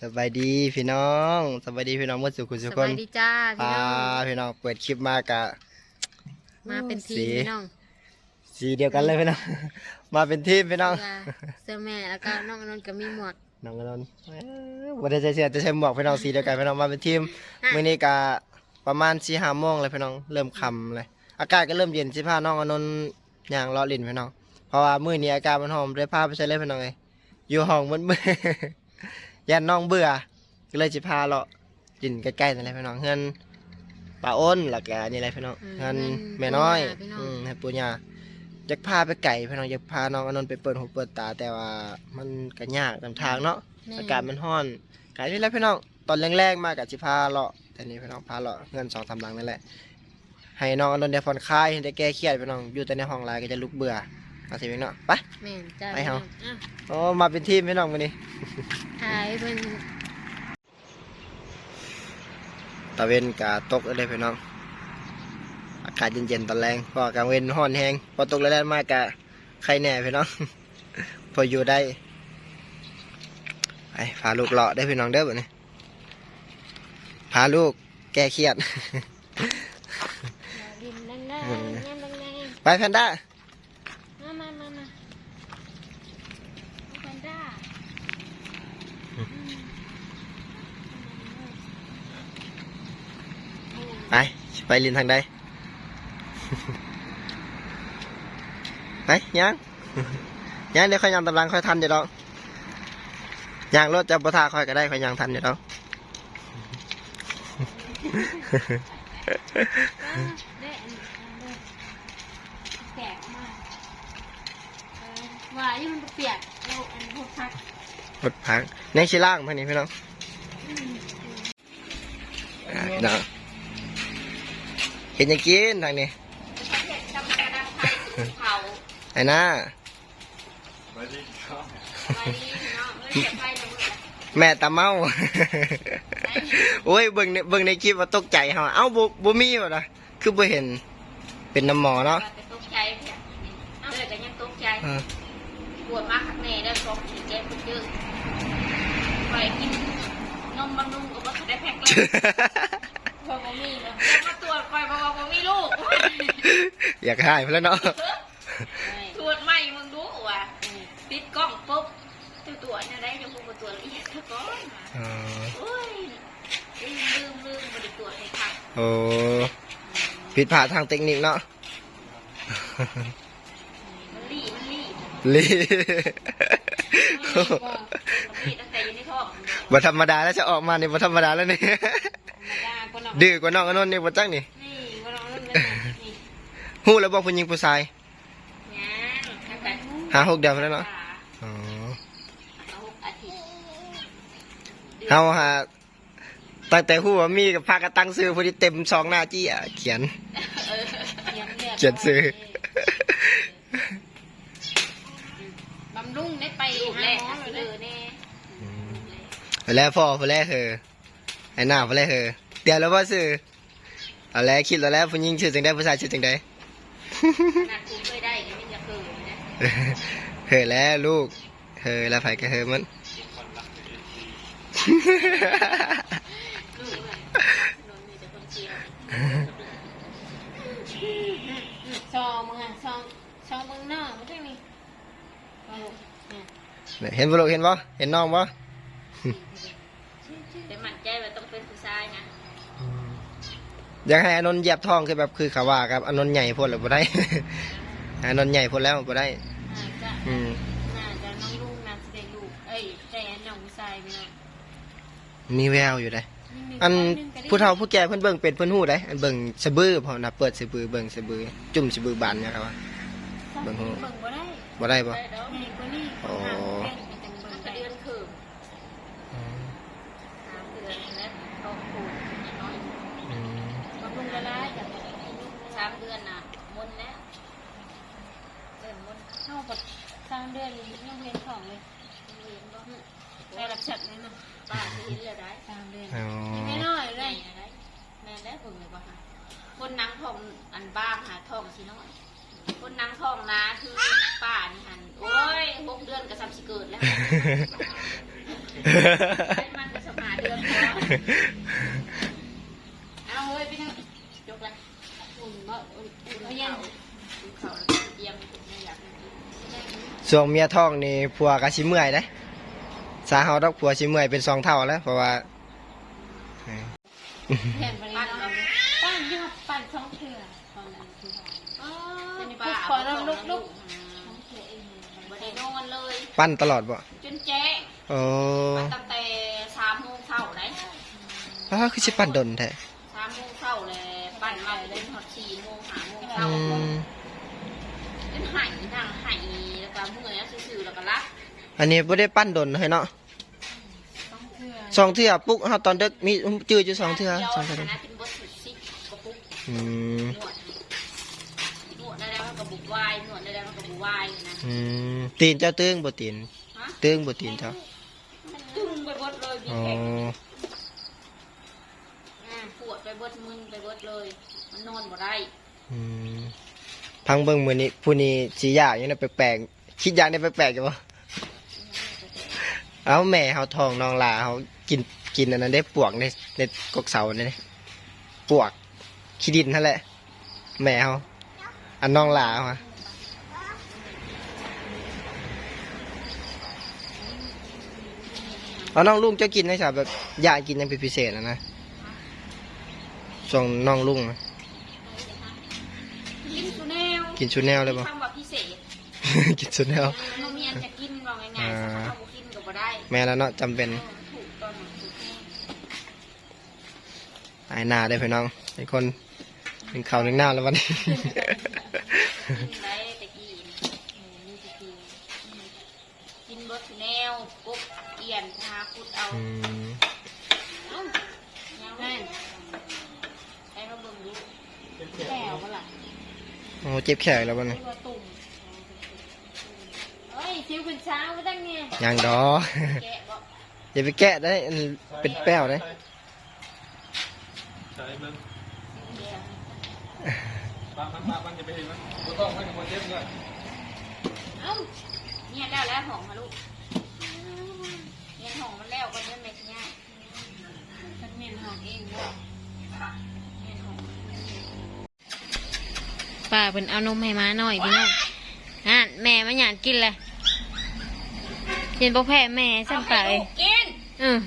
สบายดีพี่น้องสบายดีพี่น้องเมื่อสุขุมสสุขคบานยดีจ้าพี่อ่าน้องพี่น้องเปิดคลิปมากะ มาเป็นทีสีมพี่น้องสีเดียวกันเลยพี่น้อง มาเป็นทีมพี่น้องเสื้อเสื้อแม่แล้วก็น้องอนนท์ก็มีหมวกน้องกนนท์เอ้อบ่ได้ใส่เสื้อแต่ใส่หมวกพี่น้องสีเดียวกันพี่น้องมาเป็นทีมอะมื้อนี้กะประมาณ4 5โมงเลยพี่น้องเริ่มค่ำเลย อากาศก็เริ่มเย็นสิพาน้องอนนท์ย่างเลาะลิ้นพี่น้องเพราะว่ามื้อนี้อากาศมันหอมเลยพาไปใส่เลยพี่น้องเอ้ยอยู่ห้องมืดๆ ยันน้องเบื่อ ก็เลยสิพาเลาะลิ้นใกล้ๆนั่นแหละพี่น้องเฮือนป้าอ้นแล้วก็นี่แหละพี่น้องเฮือนแม่น้อยอืมให้ปู่ย่าอยากพาไปไก่พี่น้องอยากพาน้องอนนท์ไปเปิดหูเปิดตา แต่ว่ามันก็ยากตามทางเนาะแม่อากาศมันร้อนไก่นี่แหละพี่น้องตอนแรกๆมากับสิพาเลาะแต่นี่พี่น้องพาเลาะเงินสองสามหลังนั่นแหละให้น้องอนนท์ได้ผ่อนคลายได้แก้เครียดพี่น้องอยู่แต่ในห้องไลน์ก็จะลุกเบื่อ เอาสิพี่น้องไป แม่นจ้าไปเฮาอะโอ้มาเป็นทีมพี่น้องวันนี้ถ่ายเพิ่นตะเวนกาตกเลยพี่น้อง อากาศเย็นๆตอนแรงเพราะกลางเว้นร้อนแห้งพอตกแรงๆมากกะใครแน่พี่น้อง พออยู่ได้ไปพาลูกเลาะได้พี่น้องเด้อแบบนี้พาลูกแก้เครียด ดินแรงๆแรงๆแรงไปแพนด้า ๆมามามามาแพนด้า ไป ไปลินทางใด ไปยังยังเดี๋ยวค่อยยังตำลังค่อยทันเดี๋ยวดอกยังรถจะประทาค่อยก็ได้ค่อยยังทันเดี๋ยวดอกเด้อันอันเด้แกะมาเออว่าอยู่มันเปียกเราอันพวกพักรถพังในชิล่างพวกนี้พี่น้องอะพี่น้อง เห็นยังกินทางนี้เผาไอ้หน้าไปนี่เนาะไม่ได้ไปเลยแม่ตาเมาโอ้ยเบิ่งในเบิ่งในคลิปว่าตกใจเฮาเอ้าบ่บ่มีบ่ล่ะคือบ่เห็น เป็นน้ำหมอเนาะแต่ตกใจเพียเออแต่ยังตกใจเออปวดมากข้างในได้สองขีดเจ็บเยอะไปกินนมบำรุงกับว่าได้แพ็คเลย พอบ่มีเนาะแล้วมาตรวจคอยบอกว่าบ่มีลูกอยากหายไปแล้วเนาะตรวจใหม่มึงดูว่ะปิดกล้องปุ๊บตัวตัวเนี่ยได้ยังคงมาตรวจละเอียดซะก่อนเออโอ้ยลืมลืมลืมบ่ได้ตรวจให้ค่ะโอ้ผิดพลาดทางเทคนิคเนาะมันรีมันรีลีมันรีตั้งแต่อยู่ในท้องบ่ธรรมดาแล้วจะออกมานี่บ่ธรรมดาแล้วนี่ธรรม ดาก็น้องดื้อกว่าน้องอนนท์นี่บ่จังนี่นี่ก็น้องนั่นเลยนี่ฮู้แล้วบ่ผู้หญิงผู้ชายยังตั้งแต่หาหกเดือนแล้วเนาะอ๋อหกอาทิตย์เฮาหาตั้งแต่ฮู้ว่ามีกับพากันตั้งชื่อผู้ที่เต็มซองหน้าจี้อะเขียน เออเขียนเรียบเขียนชื่อบำรุงได้ไปลูกแรกอะสิเลยแน่ ไปแล้วพ่อไปแล้วเธอ ไอ้หน้าไปแล้วเธอเดี๋ยวแล้วว่าซื้อเอาแล้วคิดแล้วแล้วผู้หญิงชื่อจังได้ผู้ชายชื่อจังได้ขนาดกูเคยได้ก็ไม่อยากเคยนะเฮอแล้วลูกเฮอแล้วไผก็เฮอมันลูกเลยนนมีแต่คนเชียร์ซองมึงอะซองซองมึงเนาะไม่ใช่มีเอาลูกเนี่ยเห็นบ่ลูกเห็นบ่เห็นน้องบ่แต่มั่นใจว่าต้ อยากให้อานนท์เหยียบท้องคือแบบคือเขาว่าครับอานนท์ใหญ่โพดแล้วบ่ได้อานนท์ใหญ่โพดแล้วบ่ได้ น่าจะอืมน่าจะน้องลูกน่าจะได้ลูกเอ้ยแต่น้องผู้ชายไปเนาะมีแววอยู่ได้นี่มีอันคหงก็ได้ผู้เฒ่าผู้แก่เพิ่นเบิ่งเป็นเพิ่นฮู้ได้อันเบิ่งสะบือพอนะเปิดสะบือเบิ่งสะบือ จุ่มสะบือบานเนี่ยครับว่า เบิ่งหู เบิ่งบ่ได้บ่ได้บ่ ได้แล้วใหญ่กว่านี้อ๋อ ห่างเป็น ยังเห็นของเลยเรียนบ่ได้รับชัดเลยเนาะป้าที่เห็นเลยได้สร้างเดือนอ๋อยังไม่น้อยเลได้ยได้แม่ได้ผมเลยบ่ฮะคนนังทองอันบ้างหาทองสิน้อย คนนังทองนะคือป้านี่หันโอ้ยหกเดือนกับสามสิเกิดแล้วเป็นมันเดือนพอเอาเฮ้ยพี่นึงจบละอุ่นบ่อุ่นอุ่อุ่นนเขาเย็นอุ่นเขาเยี่ยมไม่อยากกิ นช่วงเมียท้องนี่ผัวก็สิเมื่อยเด้สาเฮาดอกผัวสิเมื่อยเป็นสองเท่าแล้วเพราะว่าเออเห็นไปเลยเนาะปั้นยี่ห้อปั้นสองเถื่อตอนนั้นคือหอมอ๋อเป็นนี่บ้าบ้าขอลองลุกลุกอืสอมงเถื่อเองบ่ได้นอนเลยปั้นตลอดบ่จนแจ้งโอ้ตั้งแต่สามโมงเช้าเลยอ้าวคือสิปั้นดนแท้สามโมงเช้าเลยปั่นมาเล่นหอดสี่โมงหาโมงอืเช้าม เป็นไห้นั่งไห้แล้วก็เมื่อยซื่อๆแล้วก็รับ อันนี้บ่ได้ปั้นดนให้เนาะสองเถื่อสองเทื่อปุ๊กเฮาตอนดึกมีจื้ออยู่สองเทื่อสองเทื่อนะเป็นบทสุดซิกกระปุกอืมนวดนวดได้แล้วมันก็บุกวายนวดได้แล้วมันก็บุกวายนะอืมตีนเจ้าตึงบ่ตีนฮะตึงบ่ตีนเจ้ามันตึงไปเบดเลยบีอ๋อแข็งอ่าปวดไปเบดมึนไปเบดเลย มันนอนบ่ได้อืมพังเบิ่งมื้อนี้ผู้นี้สิยากอยู่นะแปลกๆคิดอย่างได้แปลกๆอยู่บ่ เอ้าแม่เฮาท้องน้องหลาเฮากินกินอันนั้นได้ปวกในในกกเสานี่ปวกขี้ดินนั่นแหละ แม่เฮาอันน้องหลาเฮาอะเอาน้องลุงเจะกินได้ครับแบบอยากกินอยังเป็นพิเศษนะนะส่งน้องลุงนะกินสุแนวกินชุดแนวเลยป่ะคำว่าพิเศษกินชุดแนวน้องเมียนจะกินว่าง่ายๆ แม่แล้วเนาะจำเป็นถูกตอนถูกแน่ไอ้หน้าได้อพี่น้องเป็นคนเป็นเขาวหนึ่งหน้าแล้ววันนี้ กินได้แต่กี้นี่ตะกี้กินเบดแนวกบเอียนพาพุดเอาอืมเอ้ายังไงไอ้มาเบิ่งดูแก้วบ่ล่ะโอ้เจ็บแขนแล้ววันนี้ตัวตุ่มเอ้ย ซิวเป็นช้างมาตั้งเนี่ยยังดอ แกะบ่อย่าไปแกะได้อันเป็นแป้วได้ใช่มันแกะปามันปามันจะไปเห็นมันกูต้องให้คนเจ็บเลยเอ้าเนี่ยได้แล้วหอมมาลูกเนี่ยหอมมันแล้วก็เดินไปที่ง่ายฉันเมียนหองเองบ่เนี่ยหอมป้าเป็นเอานมให้ม้าหน่อยพี่น้องอะแม่มาหยาดกินเลย เย็นบ่แพ้แม่สั่งไปเอาให้ลูกกินอือ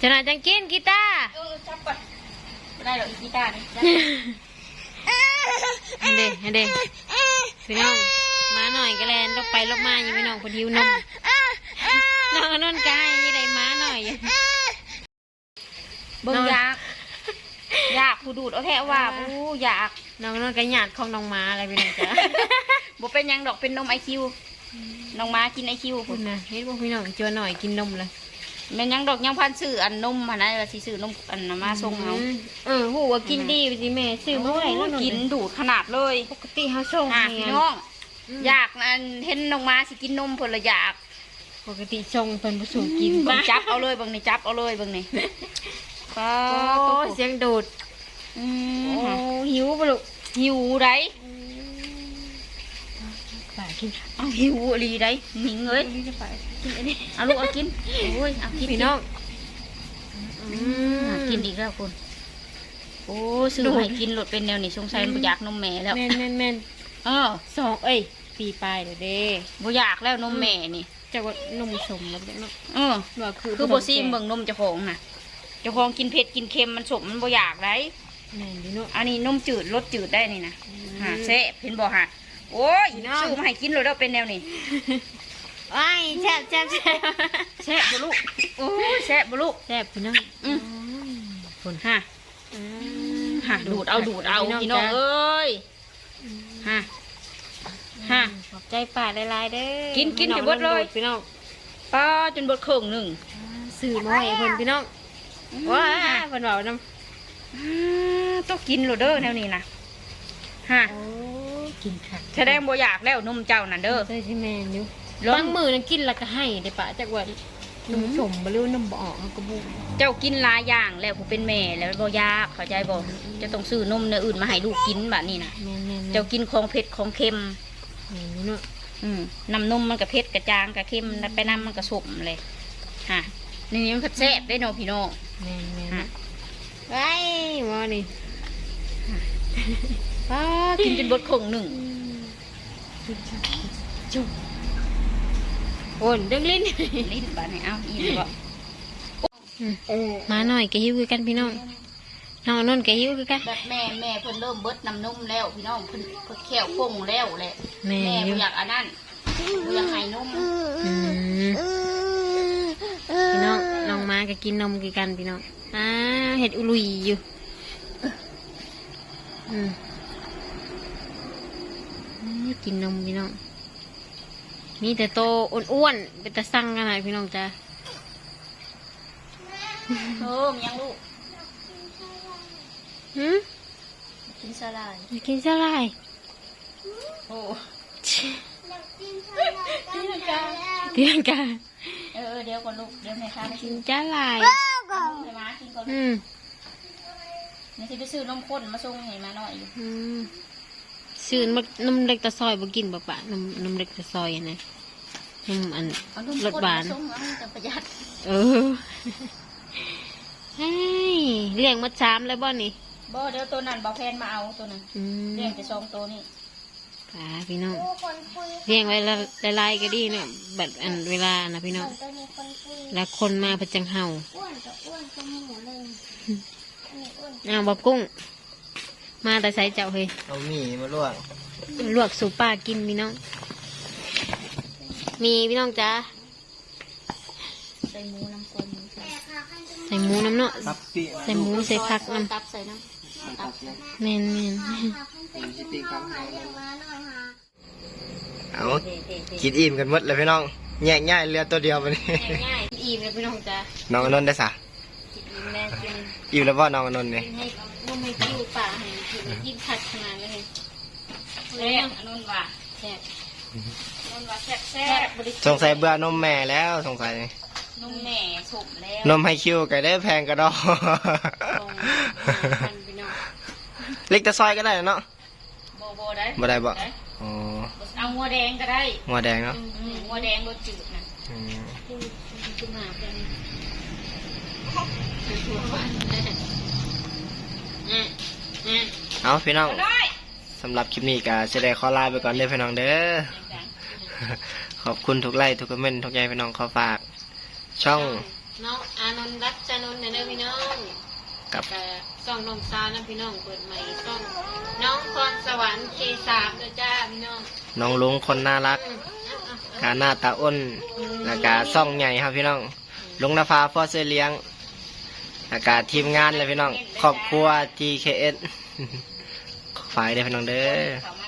จะน่าจังกินกีตาร์เออจับก่อนไม่ได้หรอกอีกีตาร์นี่จับอันเดอันเดพี่น้องม้าหน่อยก็แลนลบไปลบมาอยู่พี่น้องคนหิวนมน้องอนนท์กายยังไงม้าหน่อยอยู่เบิ่งยากอยากผู้ดูดเอาแท้ว่าผู้อยากน้องอนนท์ก็หยาดของน้องม้าอะไรพี่น้องจ้ะบ่เป็นหยังดอกเป็นนมไอคิว น้องม้ากินไอคิวคุพุ่ณนนะเห็นพวกพี่น้องจัวหน่อยกินนมเลยแม่นหยังดอกยังพันซื้ออันนมหั่นนะว่าสิซื้อนมอันน่ะมาส่งเอามเออหูว่ากินดีสิแม่ซื้อมาไว้แล้วหกินดูดขนาดเลยปกติเขาส่งอะให้พี่น้อง อยากอันเห็นน้องม้าสิกินนมเพิ่นละอยากปกติส่งเป็นผู้สูงกินเบิ่งจับเอาเลยเบิ่งนี่จับเอาเลยเบิ่งนี่ป้าโอ้ตัวเสียงดูดอืโอ้มหิวปะลูกหิวได้ป่ากิน เอาหิวอีหลีได้หมิงเอ้ยนี่จะไปกินอันนี้เอาลูกเอากินโอ้ยเอากินพี่น้องอือะมกินอีกแล้วคุณโอ้ซื้อให้กินหลดเป็นแนวนี่สงสัยบ่อยากนมแม่แล้วแม่นแม่นแม่นเออสองเอ้ยปีปลายเดี๋ยวเด้บ่อยากแล้วนมแม่นี่จะว่านมสมแล้วเนาะเออว่าคือคือบ่ซีมเบิ่งนมเจ้าของน่ะเจ้าของกินเผ็ดกินเค็มมันสมมันบ่อยากได้แม่นดีเนาะอันนี้นมจืดรสจืดได้นี่นะฮะแซ่บเห็นบ่ฮะ โอ้ยพี่น้อง ซื้อมาให้กินเลยเด้อเป็นแนวนี้ไอ้ายแซ่บแซ่บแซ่บแซ่บบ่ลูกโอ้ยแซ่บบ่ลูกแซ่บพี่น้องอืมคนฮะฮะดูดเอาดูดเอาพี่น้องเอ้ยฮะฮะ ขอบใจป่าหลายๆเด้อกินกินพี่องให้เบิดเลย พี่น้องป้าจนเบดเครื่องหนึ่งสื่อมาให้เพิ่นพี่น้องว้าเพิ่นเว้านำอ่าต้องกินโลดเด้อแนวนี้นะฮะโอ้ กินค่ะแสดงบ่อยากแล้วนมเจ้านั่นเด้อ ใช่ใช่แม่นอยู่ลอง บางมือนั้นกินแล้วก็ให้ได้ปะจักว่าน้ำสมบ่หรือน้ำบ่ออกเขาก็บ่เจ้ากินหลายอย่างแล้วผู้เป็นแม่แล้วบ่อยากเข้าใจบ่จะต้องซื้อนมเนื้ออื่นมาให้ลูกกินแบบนี้นะแม่นแม่นเจ้ากินของเผ็ดของเค็ม แม่นอยู่เนาะอืมน้ำนมมันก็เผ็ดกระจางกระเค็มไปน้ำมันก็สมเลยฮะนี่มันผัดแซ่บได้เนาะพี่น้องแม่นแม่นฮะไว้หมอนี่ ป้ากินจนเบดคงหนึ่งจุ๊บโอนดึงลิ้นลิ้นบาดนี่เอาอีนี่บ่มาหน่อยก็หิวคือกันพี่น้องน้องนนท์ก็หิวคือกันแบบแม่แม่เพิ่นเริ่มเบิดน้ำนมแล้วพี่น้องเพิ่นเพิ่นแขวโป่งแล้วแหละแม่แม่หิบ่วอยากอันนั้นบ่อยากให้นมอืมพี่น้องน้องมาก็กินนมคือกันพี่น้องอ่าเห็ดอุลุยอยู่อืมอืม กินนมพี่น้อง มีแต่โตอ้วนๆเป็นตะสั่งกันหน่อยพี่น้องจ้าเออมียังลูกหืมกินสลายอยากกินเจ้าไรโอ้ตีลังกาเออเดี๋ยวก่อนลูกเดี๋ยวแม่ค้าไปกิกินนเจ้าไรให้มากินก่อนอืมแม่สิไปซื้อนมข้นมาส่งให้มาหน่อยอยู่ อืมซื้อนมนมเล็กตะซอยบ่กินบ่ปะนมนมเล็กตะซอยอะนะนมอันเอานมรข้สนหวามานส่งเอาจะประหยัดเออเฮ้ยเลี้ยงมาสามเลยบ่นี่บ่เดี๋ยวตัวนั้นบ่แพนมาเอาตัวนั้นอืมเลี้ยงแต่สองตัวนี่ป่าพี่น้องเลี้ยงไว้ละละลายก็ดีเนาะแบบอันเวลานะพี่น้องแล้วคนมาประจังเห่าอ้าวบอกกุ้ง มาแต่ใส่เจ้าเฮ้ยเอาหมี่มาลวกลวกสู่ป้ากินพี่น้อง มีพี่น้องจ้าใส่หมูน้ำก้นหมูใส่ใส่หมูน้ำเนาะตับปีใส่หมูใส่ผักน้ตับใส่น้ำตับใส่ำแม่นแม่นเอาเด็ดๆกินอิ่มกันหมดเลยพี่น้องแยกง่ายเรือตัวเดียววันนี้ๆง่ายๆอิ่มเลยพี่น้องจ้าน้องอนนท์ได้สะกินอิ่มแม่กินอิ่มแล้วว่าน้องอนนท์เนี่ยกินให้นุ่มให้กิ้วป่าให้ กินผัดขนาดเลยแซ่บอันนู้นว่าแซ่บอันนู้นว่าแซ่บแซ่แซ่บบบริสงสัยเบื่อนมแม่แล้วสงสัยนุ่มแม่สุกแล้วนมให้คิวก็ได้แพงกระดอตรงพันพี่น้องเล็กแต่ซอยก็ได้เนาะโบโบได้บ่ได้บ่อ๋อเอางัวแดงก็ได้หัวแดงเนาะอืมงัวแดงรสจืดนะอืมกินกินหมาเป็นถั่วฟันอะอะ เอาพี่น้องได้สำหรับคลิปนี้ก็จะได้ขอลาไปก่อนเด้อพี่น้องเด้อขอบคุณทุกไลค์ทุกคอมเมนต์ทุกใจพี่น้องขอฝาก ช่องน้องอานนท์รัตจานนท์เนี่ยเด้อพี่น้องกับกับซ่องน้องซาวนะพี่น้องเปิดใหม่ซ่องน้องพรสวรรค์เคสามเด้อจ้าพี่น้องน้องลุงคนน่ารักอืมอะอะกาหน้าตาอ้นแล้วก็ซ่องใหญ่ครับพี่น้องลุงนภาพ่อเสื้อเลี้ยง อากาศทีมงานเลยพี่น้องครอบครัว GKS ฝ่ายเด้อพี่น้องเด้อ